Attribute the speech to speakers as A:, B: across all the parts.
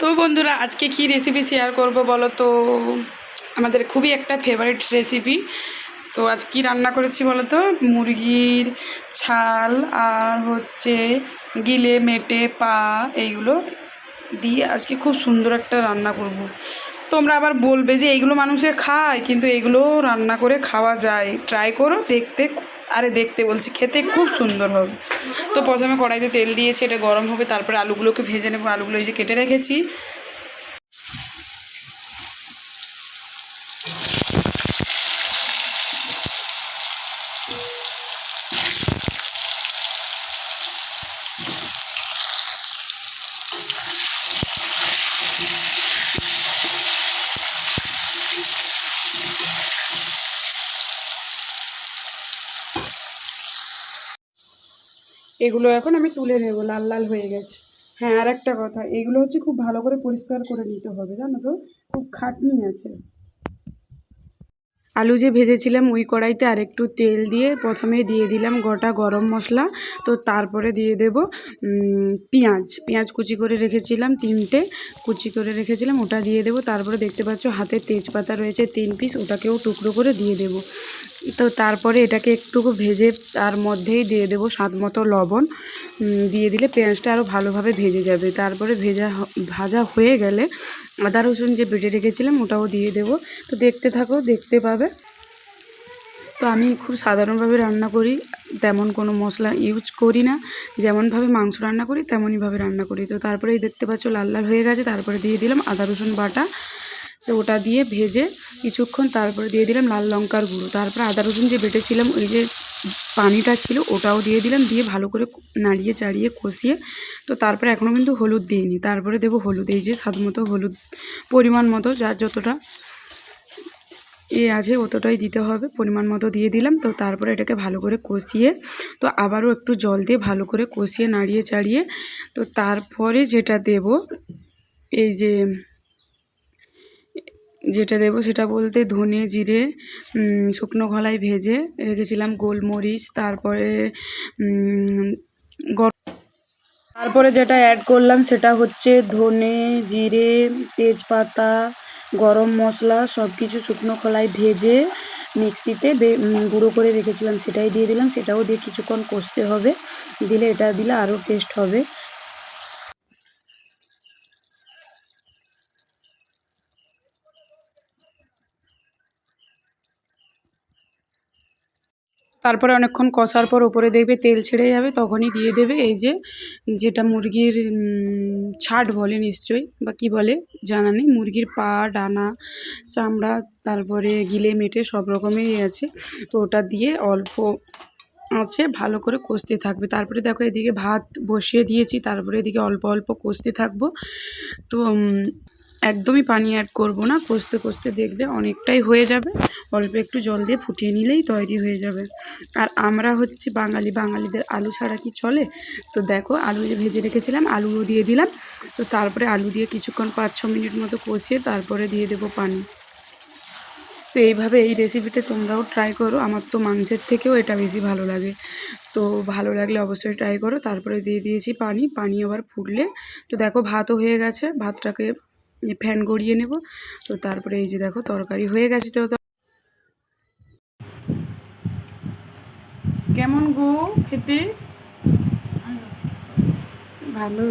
A: তো বন্ধুরা, আজকে কি রেসিপি শেয়ার করব বলো তো? আমাদের খুবই একটা ফেভারিট রেসিপি তো আজ কি রান্না করেছি বলো তো? মুরগির ছাল আর হচ্ছে গিলে, মেটে, পা এইগুলো দিয়ে আজকে খুব সুন্দর একটা রান্না করব। তোমরা আবার বলবে যে এইগুলো মানুষে খায়, কিন্তু এগুলো রান্না করে খাওয়া যায়। ট্রাই করো, দেখতে আরে দেখতে বলছি, খেতে খুব সুন্দর হবে। তো প্রথমে কড়াইতে তেল দিয়েছি, এটা গরম হবে, তারপরে আলুগুলোকে ভেজে নেব। আলুগুলো এই যে কেটে রেখেছি এগুলো এখন আমি তুলে নেব, লাল লাল হয়ে গেছে। হ্যাঁ আর একটা কথা, এগুলো হচ্ছে খুব ভালো করে পরিষ্কার করে নিতে হবে, জানো তো? খুব খাটনি আছে। আলু যে ভেজেছিলাম ওই কড়াইতে আরেকটু তেল দিয়ে প্রথমে দিয়ে দিলাম গোটা গরম মশলা, তো তারপরে দিয়ে দেব পেঁয়াজ। পেঁয়াজ কুচি করে রেখেছিলাম তিনটে, কুচি করে রেখেছিলাম, ওটা দিয়ে দেবো। তারপরে দেখতে পাচ্ছ হাতে তেজপাতা রয়েছে তিন পিস ওটাকেও টুকরো করে দিয়ে দেব। তো তারপরে এটাকে একটু ভেজে তার মধ্যেই দিয়ে দেবো স্বাদ মতো লবণ। দিয়ে দিলে পেঁয়াজটা আরও ভালোভাবে ভেজে যাবে। তারপরে ভেজা ভাজা হয়ে গেলে আদা, রসুন যে বেটে রেখেছিলাম ওটাও দিয়ে দেবো। তো দেখতে থাকো, দেখতে পাবে। তো আমি খুব সাধারণভাবে রান্না করি, তেমন কোনো মশলা ইউজ করি না। যেমনভাবে মাংস রান্না করি, তেমনইভাবে রান্না করি। তো তারপরেই দেখতে পাচ্ছ লাল লাল হয়ে গেছে। তারপরে দিয়ে দিলাম আদা, রসুন বাটা। তো ওটা দিয়ে ভেজে কিছুক্ষণ তারপরে দিয়ে দিলাম লাল লঙ্কার গুঁড়ো। তারপরে আদা, রসুন যে বেটেছিলাম, ওই যে পানিটা ছিল, ওটাও দিয়ে দিলাম, দিয়ে ভালো করে নাড়িয়ে চাড়িয়ে কষিয়ে, তো তারপরে এখনও কিন্তু হলুদ দিইনি। তারপরে দেবো হলুদ, এই যে স্বাদ মতো হলুদ পরিমাণ মতো যার যতটা এ আছে অতটাই দিতে হবে, পরিমাণ মতো দিয়ে দিলাম, তো তারপরে এটাকে ভালো করে কষিয়ে, তো আবারও একটু জল দিয়ে ভালো করে কষিয়ে, নাড়িয়ে, চাড়িয়ে, তো তারপরে যেটা দেব, এই যে যেটা দেবো সেটা বলতে ধনে, জিরে শুকনো খোলায় ভেজে রেখেছিলাম গোলমরিচ, তারপরে তারপরে যেটা অ্যাড করলাম সেটা হচ্ছে ধনে, জিরে, তেজপাতা, গরম মশলা সব কিছু শুকনো খোলায় ভেজে মিক্সিতে গুঁড়ো করে রেখেছিলাম। সেটাই দিয়ে দিলাম। সেটাও দিয়ে কিছুক্ষণ কষতে হবে। দিলে এটা দিলে আরও টেস্ট হবে। তারপরে অনেকক্ষণ কষার পর ওপরে দেখবে তেল ছেড়ে যাবে, তখনই দিয়ে দেবে এই যে, যেটা মুরগির ছাট বলে নিশ্চয়ই, বা কি বলে জানা নেই, মুরগির পা, ডানা, চামড়া, তারপরে গিলে মেটে সব রকমেরই আছে। তো ওটা দিয়ে অল্প আছে, ভালো করে কষতে থাকবে। তারপরে দেখো এদিকে ভাত বসিয়ে দিয়েছি, তারপরে এদিকে অল্প অল্প কষতে থাকব। তো একদমই পানি অ্যাড করব না, কষতে কষতে দেখবে অনেকটাই হয়ে যাবে। অল্প একটু জল দিয়ে ফুটিয়ে নিলেই তৈরি হয়ে যাবে। আর আমরা হচ্ছে বাঙালি, বাঙালিদের আলু ছাড়া কি চলে? তো দেখো, আলু ভেজে রেখেছিলাম, আলুও দিয়ে দিলাম। তো তারপরে আলু দিয়ে কিছুক্ষণ পাঁচ, ছ মিনিট মতো কষিয়ে তারপরে দিয়ে দেবো পানি। তো এইভাবে এই রেসিপিটা তোমরাও ট্রাই করো, আমার তো মাংসের থেকেও এটা বেশি ভালো লাগে। তো ভালো লাগলে অবশ্যই ট্রাই করো। তারপরে দিয়ে দিয়েছি পানি পানি আবার ফুটলে, তো দেখো ভাতও হয়ে গেছে, ভাতটাকে ফ্যান গড়িয়ে নেব। তো তারপরে এই যে দেখো, তরকারি হয়ে গেছে তো। কেমন গো খেতে? ভালো।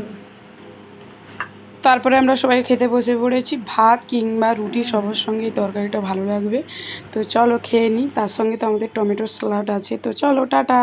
A: তারপরে আমরা সবাই খেতে বসে পড়েছি। ভাত কিংবা রুটি সবার সঙ্গে এই তরকারিটা ভালো লাগবে। তো চলো খেয়ে নিই তার সঙ্গে তো আমাদের টমেটো স্যালাড আছে। তো চলো, টাটা।